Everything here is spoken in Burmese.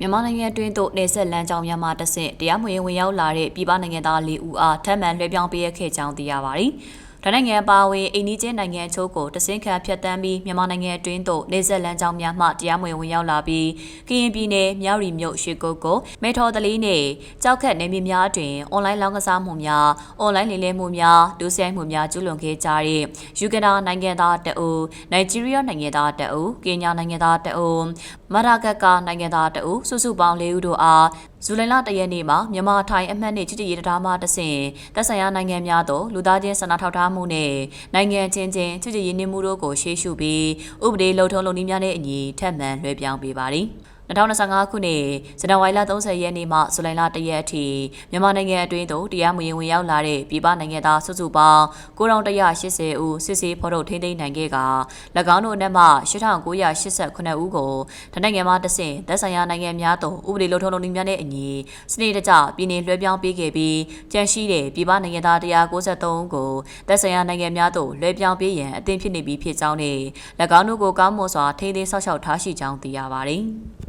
မြန်မာနိုင်ငံတွင်းသို့နေဆက်လမ်းကြောင်းများမှတဆင့်တရားမဝင်ဝင်ရောက်လာတဲ့ပြည်ပနိုင်ငံသား၄ဦးအားထပ်မံလွှဲပြောင်းပေးရခဲ့ကြောင်းသိရပါသည်။ဒါနိုင်ငံပါဝင်အိန္ဒိချင်းနိုင်ငံအချို့ကိုတစင်ခံဖျက်ဆီးပြီးမြန်မာနိုင်ငံအတွင်းသို့နေဆက်လမ်းကြောင်းများမှတရားမဝင်ဝင်ရောက်လာပြီးကရင်ပြည်နယ်မြောက်ရီမြို့ရွှေကုတ်ကိုမေထော်တလီနဲ့ကြောက်ခတ်နေမြေများတွင်အွန်လိုင်းလောင်းကစားမှုများအွန်လိုင်းလိမ်လည်မှုများဒုစရိုက်မှုများကျူးလွန်ခဲ့ကြတဲ့ယူကနာနိုင်ငံသားတအူနိုင်ဂျီးရီးယားနိုင်ငံသားတအူကင်ညာနိုင်ငံသားတအူ မဒါဂတ်ကာနိုင်ငံသားတအူစုစုပေါင်း၄ဦးတို့အားဇူလိုင်လ၁ရက်နေ့မှာမြန်မာထိုင်အမှတ်နဲ့ချစ်ချစ်ရေးတရားမှတဆင့်သက်ဆိုင်ရာနိုင်ငံများသို့လူသားချင်းစာနာထောက်ထားမှုနဲ့နိုင်ငံချင်းချင်းချစ်ချစ်ရေးနှမှုတို့ကိုရှေ့ရှုပြီးဥပဒေလုံထုံးလုံနည်းများနဲ့အညီထပ်မံလွှဲပြောင်းပေးပါသည် 2025ခုနှစ်ဇန်နဝါရီလ30ရက်နေ့မှဇူလိုင်လ1ရက်အထိမြန်မာနိုင်ငံအတွင်းသို့တရားမဝင်ဝင်ရောက်လာတဲ့ပြည်ပနိုင်ငံသားစုစုပေါင်း9180ဦးစစ်ဆေးဖော်ထုတ်ထိန်းသိမ်းနိုင်ခဲ့က၎င်းတို့အနက်မှ8988ဦးကိုတနိုင်ငံမှတဆင့်သက်ဆိုင်ရာနိုင်ငံများသို့ဥပဒေလုံထုံးလုံနည်းများနဲ့အညီစနစ်တကျပြည်내လွှဲပြောင်းပေးခဲ့ပြီးကြန့်ရှိတဲ့ပြည်ပနိုင်ငံသား193ဦးကိုသက်ဆိုင်ရာနိုင်ငံများသို့လွှဲပြောင်းပေးရန်အသင့်ဖြစ်နေပြီဖြစ်ကြောင်းနဲ့၎င်းတို့ကိုကောင်းမွန်စွာထိန်းသိမ်းဆောက်ရှောက်ထားရှိကြောင်းသိရပါတယ်။